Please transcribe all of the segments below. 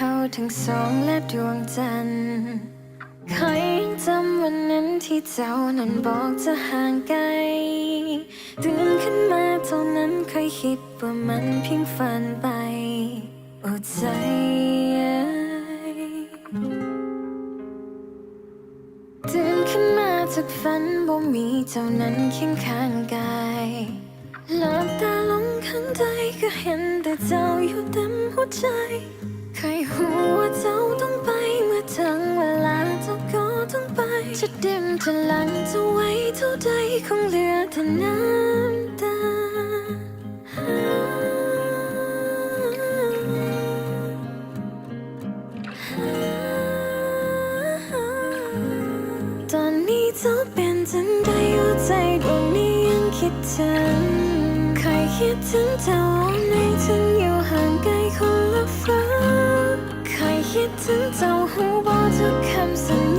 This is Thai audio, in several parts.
เพียงเฮาทั้งสองและดวงจันทร์คอยยังจำวันนั้นที่เจ้านั้นบอกจะห่างไกลตื่นขึ้นมาเท่านั้นเคยคิดว่ามันเพียงฝันไปโอ้ใจตื่นขึ้นมาจากฝันบ่มีเจ้านั้นเคียงข้างกายหลับตาลงข้างใจก็เห็นแต่เจ้าอยู่เต็มหัวใจ เคยหูว่าเจ้าต้องไปเมื่อถึงเวลาเจ้าก็ต้องไป จะเดิมจะหลังจะไว้เท่าใดคงเหลือแต่น้ำตาตอนนี้เจ้าเป็นจังใดหัวใจดวงนี้ยังคิดถึงเคยคิดถึงเจ้า คิดถึงเจ้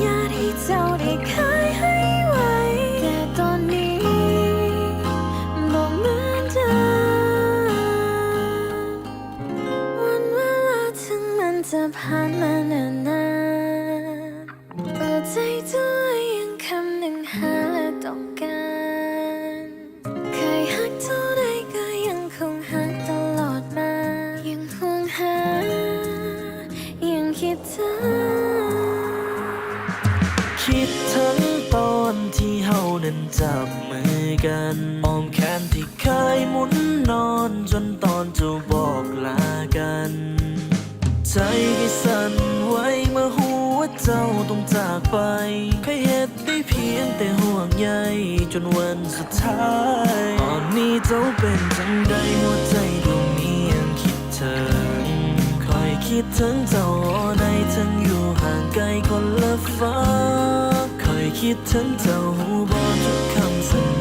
นั้นจับมือกันอ้อมแขนที่เคยหมุนนอนจนตอนจะบอกลากัน ใจก็สั่นไหวเมื่อหัวเจ้าต้องจากไปเคยเห็ดได้เพียงแต่ห่วงใยจนวันสุดท้ายตอนนี้เจ้าเป็นจังใดหัวใจดวงนี้ยังคิดถึงคอยคิดถึงเจ้าในทั้งอยู่ห่างไกลคนละฟ้า คอยคิดถึงเจ้าหูบอกทุกคำสัญญา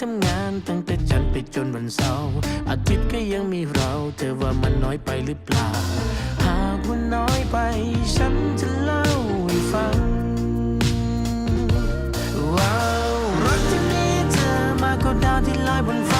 ทำงานตั้งแต่จันทร์ไปจนวันเสาร์อาทิตย์ก็ยังมีเราเธอว่ามันน้อยไปหรือเปล่า หากว่าน้อยไป ฉันจะเล่าให้ฟัง ว้าวรักที่มีเธอมากกว่าดาวที่ลอยบนฟ้า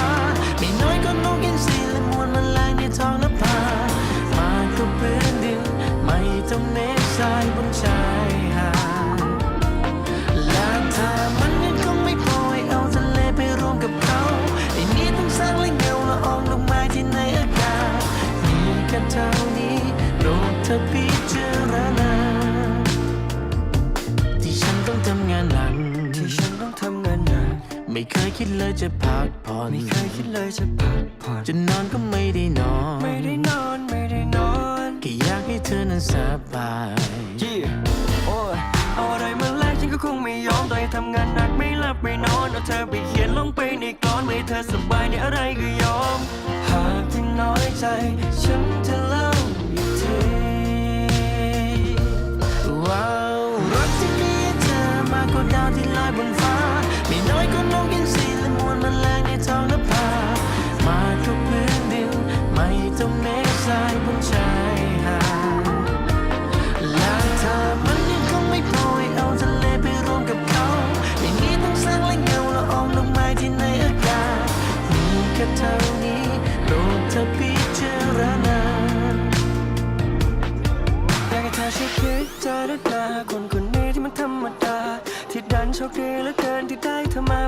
เคยคิดเลยจะพักผ่อนไม่เคยคิดเลยจะพักผ่อนจะนอนก็ไม่ได้นอน ไม่ได้นอนไม่ได้นอนแค่อยากให้เธอนั้นสบายยี่โอ้ยเอาอะไรมาแลกฉันก็คงไม่ยอมต่อให้ทำงานหนักไม่หลับไม่นอนเอาเธอไปเขียนลงไปในกลอนไม่ให้เธอสบายในอะไรก็ยอม หากที่น้อยใจ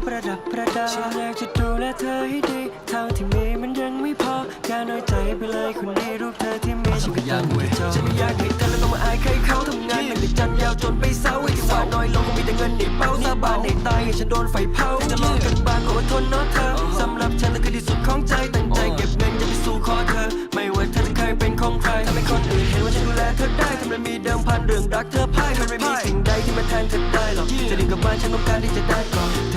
ประดับประดาฉันอยากจะดูแลเธอให้ดีเท่าที่มีมันยังไม่พออย่าน้อยใจไปเลยคนดีรูปเธอที่มีฉันก็ยังไม่จบฉันไม่อยากให้เธอแล้วต้องมาอายใครเขาทำงานหนักแต่จันยาวจนไปเศร้าไอ้ที่หวานน้อยลงคงมีแต่เงินในเป้าสาบานในตายให้ฉันโดนไฟเผาจะลองกันบ้างขออดทนเนาะเธอสำหรับฉันนั่นคือที่สุดของใจตั้งใจเก็บเงินจะไปสู่ขอเธอ ไม่ว่าเธอจะเคยเป็นของใครทำให้คนอื่นเห็นว่าฉันดูแลเธอได้ทำไมมีเดิมพันเรื่องรักเธอพ่ายมันไม่มีสิ่งใดที่มาแทนเธอได้หรอกจะดึงกลับมาฉันต้องการที่จะได้ก่อน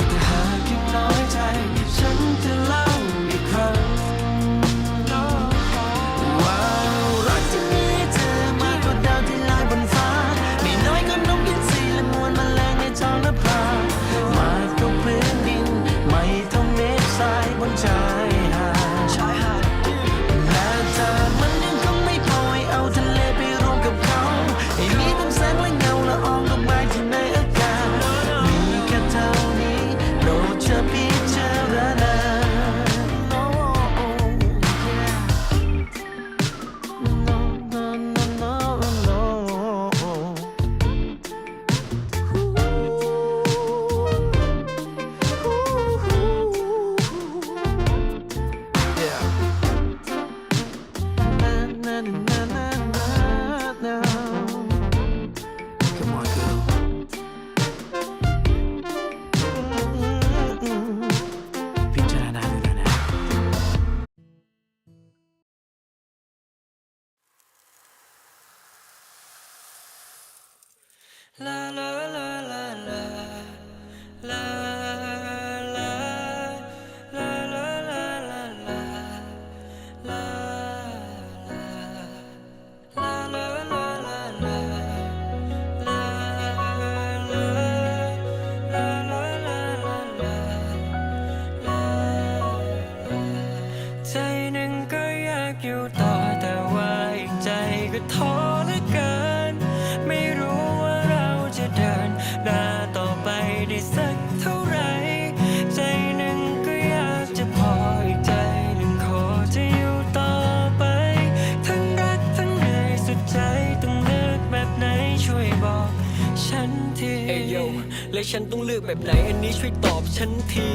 และฉันต้องเลือกแบบไหนอันนี้ช่วยตอบฉันที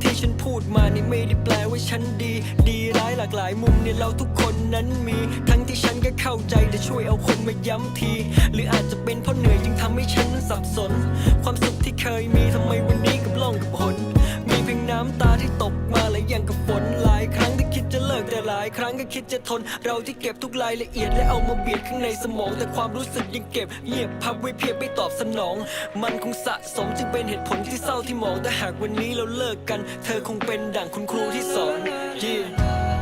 ที่ฉันพูดมานี่ไม่ได้แปลว่าฉันดี ดีร้ายหลากหลายมุมเนี่ยเราทุกคนนั้นมี ทั้งที่ฉันก็เข้าใจแต่ช่วยเอาคนมาย้ำที หรืออาจจะเป็นเพราะเหนื่อยจึงทำให้ฉันนั้นสับสน ความสุขที่เคยมี ครั้งก็คิดจะทน เราที่เก็บทุกรายละเอียดและเอามาเบียดข้างในสมอง แต่ความรู้สึกยังเก็บเงียบพับไว้เพียบไม่ตอบสนอง มันคงสะสมจึงเป็นเหตุผลที่เศร้าที่มองแต่หากวันนี้เราเลิกกัน เธอคงเป็นดั่งคุณครูที่สอน yeah.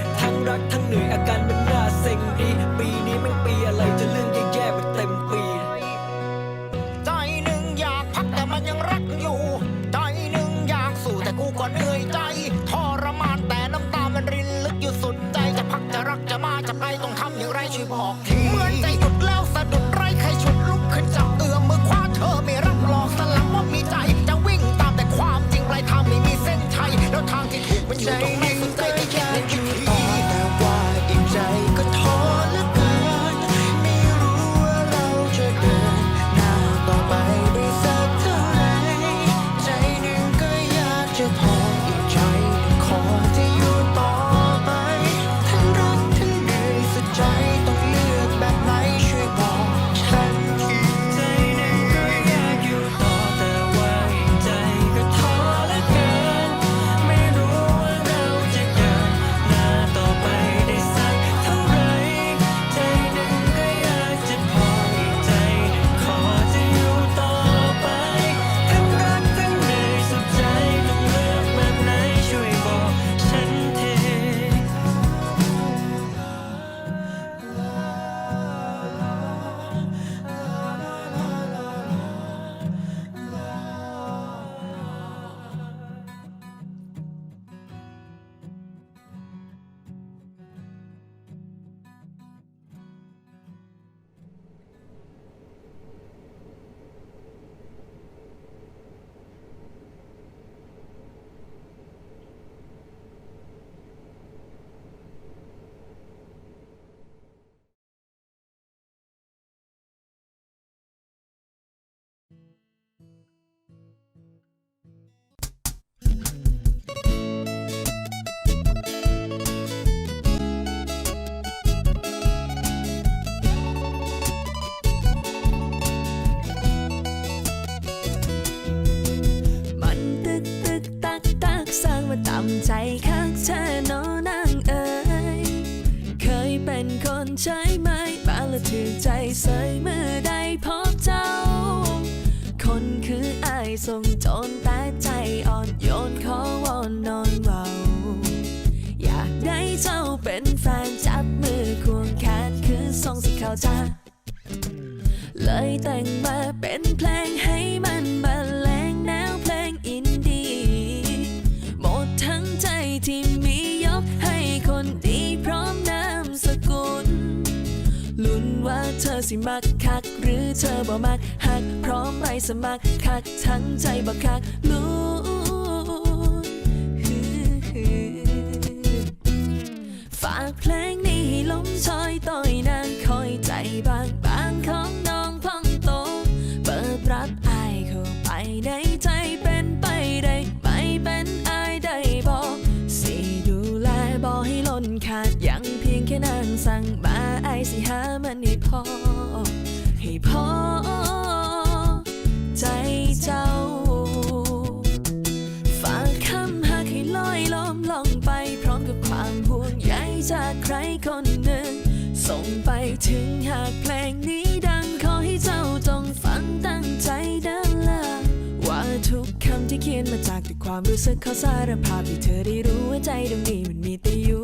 ทั้งรักทั้งเหนื่อยอาการมันน่าเซ็งดี ปีนี้ม่งปีอะไรจะ ใจใสเมื่อได้พบเจ้า คนคืออายทรงโจนแต่ใจอ่อนโยนขอวอนนอนเบาอยากได้เจ้าเป็นแฟนจับมือควงแขนคือทรงสีขาวจ้าเลยแต่งมาเป็นเพลงให้มันบร ว่าเธอสิมักคัก หรือเธอบ่มักหัก พร้อมไปสมัครคัก ทั้งใจบ่คักลุ้ฝากเพลงนี้ให้ลมชอยต่อยนางคอยใจบางบางของ สิหามันให้พอ ให้พอ ใจเจ้าฝากคำหักให้ลอยล้อมล่องไป พร้อมกับความห่วงใยจากใครคนหนึ่ง ส่งไปถึงหากเพลงนี้ดังขอให้เจ้าจงฟังตั้งใจดินละว่าทุกคำที่เขียนมาจากแต่ความรู้สึกเขาสารภาพให้เธอได้รู้ว่าใจตรงนี้มันมีแต่อยู่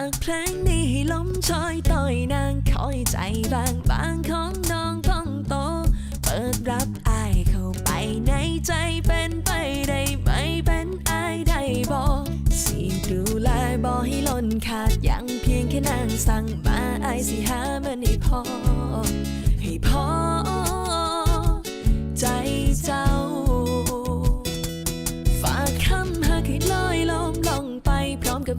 ากเพลงนี้ให้ล้มชอยต่อยนางคอยใจบางบางของน้องพองโต เปิดรับอายเข้าไปในใจเป็นไปได้ไหมเป็นอายได้บอกสิดูแลบอให้ล้นขาดยังเพียงแค่นางสั่งมาอายสิหามันให้พอ ให้พอ ใจเจ้า